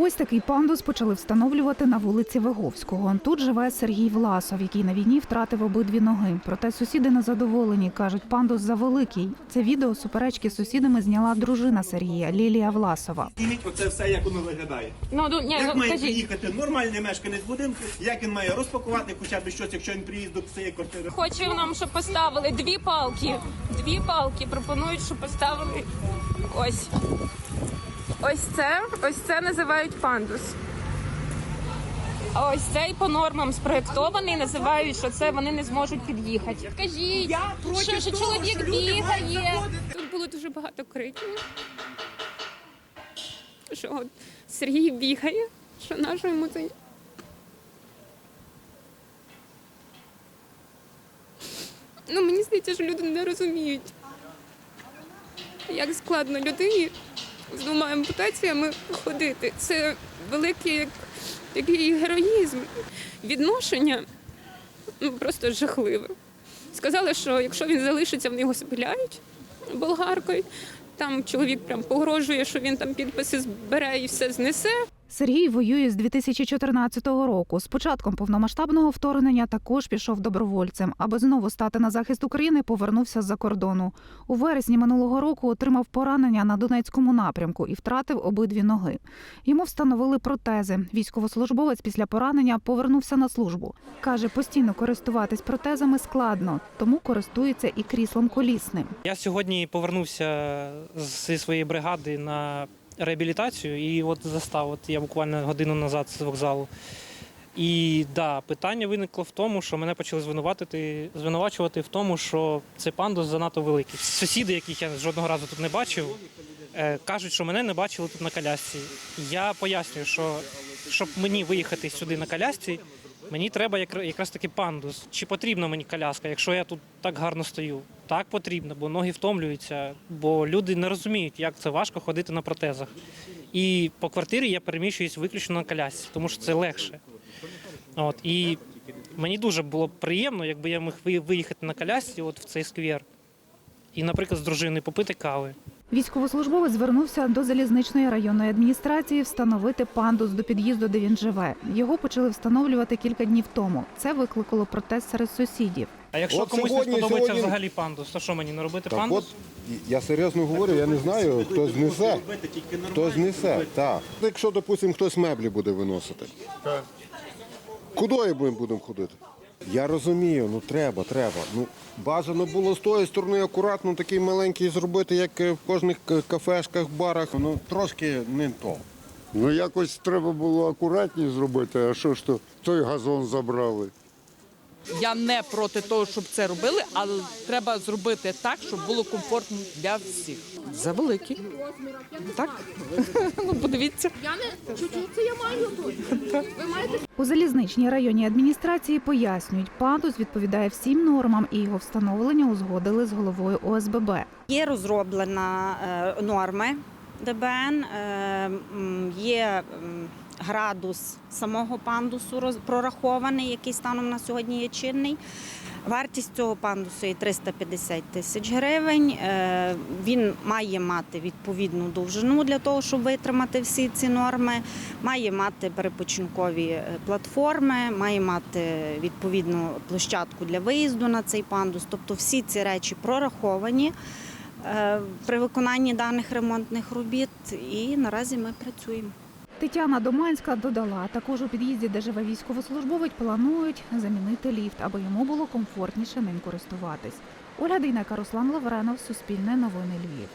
Ось такий пандус почали встановлювати на вулиці Виговського. Тут живе Сергій Власов, який на війні втратив обидві ноги. Проте сусіди незадоволені. кажуть, пандус завеликий. Це відео суперечки з сусідами зняла дружина Сергія Лілія Власова. Зніміть оце все, як воно виглядає. Ну, ну ні, Як ну має кажіть. приїхати нормальний мешканець будинку, як він має розпакувати хоча б щось, якщо він приїзд до цієї квартири. Хочу нам, щоб поставили дві палки. Дві палки пропонують, щоб поставили ось. Ось це, ось це називають пандус. А ось цей по нормам спроєктований, називають, що це вони не зможуть під'їхати. Скажіть, що, що чоловік бігає. Тут було дуже багато криків. Що от Сергій бігає, що нащо йому цей. Ну, мені здається, що люди не розуміють, як складно людині з двома ампутаціями ходити. Це великий як, який героїзм. Відношення ну, просто жахливе. Сказали, що якщо він залишиться, вони його спиляють болгаркою. Там чоловік прям погрожує, що він там підписи збере і все знесе. Сергій воює з 2014 року. З початком повномасштабного вторгнення також пішов добровольцем. Аби знову стати на захист України, повернувся з-за кордону. У вересні минулого року отримав поранення на Донецькому напрямку і втратив обидві ноги. Йому встановили протези. Військовослужбовець після поранення повернувся на службу. Каже, постійно користуватись протезами складно, тому користується і кріслом колісним. Я сьогодні повернувся зі своєї бригади на реабілітацію і от застав. От я буквально годину назад з вокзалу. І да, питання виникло в тому, що мене почали звинуватити, звинувачувати в тому, що цей пандус занадто великий. Сусіди, яких я жодного разу тут не бачив, е, кажуть, що мене не бачили тут на колясці. Я пояснюю, що щоб мені виїхати сюди на колясці, мені треба якраз таки пандус. Чи потрібна мені коляска, якщо я тут так гарно стою? Так потрібно, бо ноги втомлюються, бо люди не розуміють, як це важко ходити на протезах. І по квартирі я переміщуюсь виключно на колясці, тому що це легше. От, і мені дуже було приємно, якби я міг ви- виїхати на колясці от в цей сквер. І, наприклад, з дружиною попити кави. Військовослужбовець звернувся до залізничної районної адміністрації встановити пандус до під'їзду, де він живе. Його почали встановлювати кілька днів тому. Це викликало протест серед сусідів. А якщо От комусь сьогодні- не сподобається сьогодні- взагалі пандус, то що мені не робити Так пандус? от, я серйозно говорю, я не знаю, хто знесе. Хто знесе, так. Якщо, допустимо, хтось меблі буде виносити. Кудою ми будемо ходити? Я розумію, ну треба, треба. Ну, бажано було з тої сторони акуратно такий маленький зробити, як е, в кожних кафешках, барах. Ну трошки не то. Ну якось треба було акуратніше зробити, а що ж то той газон забрали. Я не проти того, щоб це робили, але треба зробити так, щоб було комфортно для всіх. Завеликі. Так? ну, подивіться. У залізничній районній адміністрації пояснюють, пандус відповідає всім нормам і його встановлення узгодили з головою ОСББ. Є розроблена е, норми ДБН, е, є градус самого пандусу прорахований, який станом на сьогодні є чинний. Вартість цього пандусу є 350 тисяч гривень. Е, Він має мати відповідну довжину для того, щоб витримати всі ці норми. Має мати перепочинкові е, платформи, має мати відповідну площадку для виїзду на цей пандус. Тобто всі ці речі прораховані е, при виконанні даних ремонтних робіт, і наразі ми працюємо. Тетяна Доманська додала, також у під'їзді, де живе військовослужбовець, планують замінити ліфт, аби йому було комфортніше ним користуватись. Оля Дейнека, Руслан Лавренов, Суспільне новини Львів.